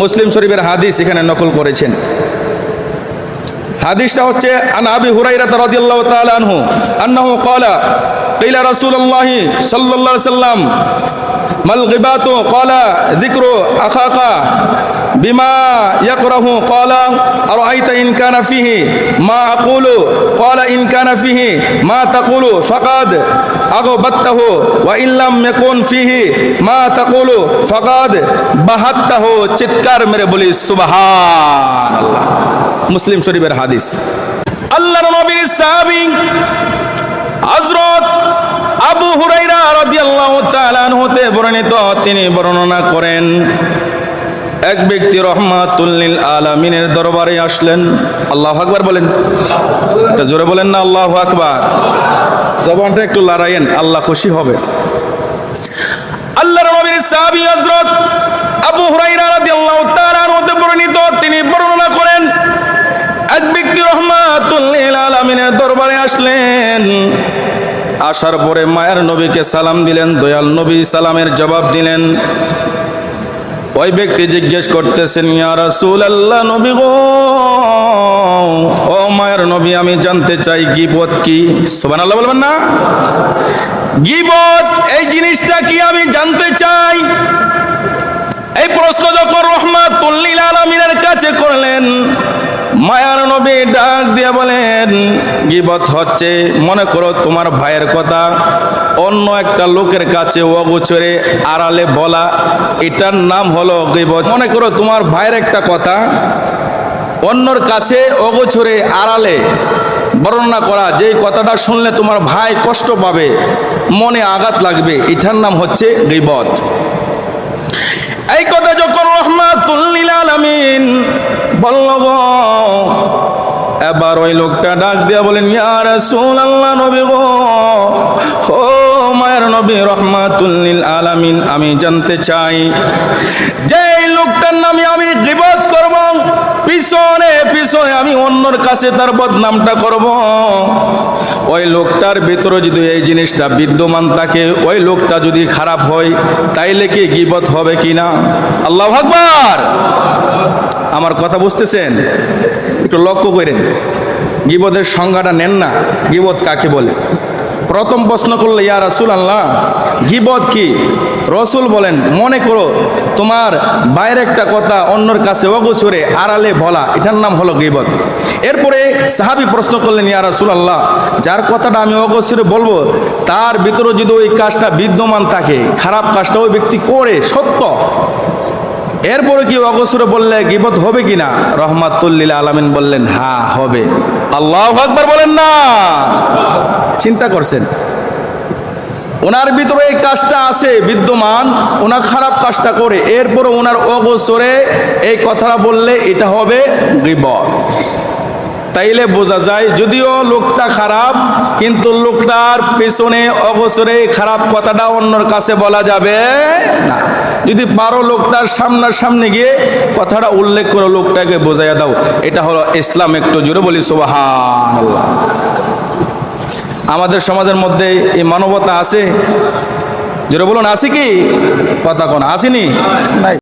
মুসলিম শরীফের হাদিস এখানে নকল করেছেন। হাদিসটা হচ্ছে, আন আবি হুরাইরা রাদিয়াল্লাহু তাআলা আনহু, আন্নাহু ক্বালা কিলা রাসূলুল্লাহি সাল্লাল্লাহু আলাইহি সাল্লাম, মাল গিবাতু, ক্বালা যিকরু আখাকা, বিমা ইয়াকরাহু, ক্বালা আরাইতা ইন কানা ফিহি, মা আকুলু কানা ফিহি মা তাকুলু ফাকাদ আগবাত্তাহু ওয়া ইন ইয়াকুন ফিহি মা তাকুলু ফাকাদ বাহাত্তাহু চিৎকার মেরে বলি সুবহানাল্লাহ। মুসলিম শরীফের হাদিস। আল্লাহর নবীর সাহাবী হযরত আবু হুরাইরা রাদিয়াল্লাহু তাআলা হতে বর্ণিত তিনি বর্ণনা করেন এক ব্যক্তি রহমাতুল্লিল আলামিনের দরবারে আসলেন। আল্লাহ আকবার বলেন। জোরে বলেন না, আল্লাহ আকবার। জবানটা একটু লড়াইয়েন, আল্লাহ খুশি হবে। আল্লাহ নবীর সাহাবী হযরত আবু হুরাইরা রাদিয়াল্লাহু তাআলা হতে বর্ণিত, তিনি বর্ণনা করেন, এক ব্যক্তি রহমাতুল্লিল আলামিনের দরবারে আসলেন। আসার পরে মায়ের নবীকে সালাম দিলেন, দয়াল নবী সালামের জবাব দিলেন। ওই ব্যক্তি জিজ্ঞেস করতেছেন নবী গো। ও মায়ের নবী, আমি জানতে চাই, গিবত কি? সুবহানাল্লাহ বলবেন না। গিবত, এই জিনিসটা কি আমি জানতে চাই? এই প্রশ্ন যখন রহমাতুল্লিল গিবত হচ্ছে। মনে করো তোমার ভাইয়ের কথা, অন্য একটা লোকের কাছে অগোচরে আড়ালে বলা, এটার নাম হলো গিবত। মনে করো তোমার ভাইয়ের একটা কথা, অন্যর কাছে অগোচরে আড়ালে বর্ণনা করা যে কথাটা শুনলে তোমার ভাই কষ্ট পাবে, মনে আঘাত লাগবে, এটার নাম হচ্ছে গিবত। এই কথা যখন রহমাতুল্লিল আলামিন বলল এবার ওই লোকটা ডাক দিয়া বলেন, ইয়া রাসূলুল্লাহ, নবী গো। ও মায়ের নবী রহমাতুল্লিল আলামিন, আমি জানতে চাই যে লোকটার নামে আমি গিবত করব, পিছনে পিছনে আমি অন্যর কাছে তার বদনামটা করব। ওই লোকটার ভিতরে যদি এই জিনিসটা বিদ্যমান থাকে, ওই লোকটা যদি খারাপ হয়, তাইলে কি গিবত হবে কিনা? আল্লাহ আকবার। আমার কথা বুঝতেছেন? একটু লক্ষ্য করেন। গিবদের সংজ্ঞাটা নেন না। গিবদ কাকে বলে? প্রথম প্রশ্ন করলে, ইয়া রাসুল আল্লাহ গিবদ কি? রসুল বলেন, মনে করো তোমার বাইরে একটা কথা অন্যর কাছে অগোচরে আড়ালে বলা, এটার নাম হলো গিবত এরপরে সাহাবি প্রশ্ন করলেন, ইয়া রাসুল আল্লাহ যার কথাটা আমি অগোচরে বলব, তার ভিতরে যদি ওই কাজটা বিদ্যমান থাকে, খারাপ কাজটা ওই ব্যক্তি করে, সত্য? এরপরে কি অগসরে বললে গিবত হবে কিনা? রহমাতুল্লিল আলামিন বললেন হ্যাঁ হবে। আল্লাহ আকবার বলেন, না। চিন্তা করছেন। ওনার ভিতরে এই কাজটা আছে, বিদ্যমান। ওনার খারাপ কাজটা করে। এরপরে ওনার অগসরে এই কথাটা বললে এটা হবে গিবত। তাইলে বোঝা যায়, যদিও লোকটা খারাপ, কিন্তু লোকটার পেছনে অবসরে খারাপ কথাটা অন্যর কাছে বলা যাবে না। যদি পারো লোকটার সামনাসামনি গিয়ে কথাটা উল্লেখ করো লোকটাকে বোঝাইয়া দাও। এটা হলো ইসলাম একটু জোরে বলি সোবাহান আমাদের সমাজের মধ্যে এই মানবতা আছে। জোরে বলুন, আছে কি? কথা কোন, আসেনি? নাই।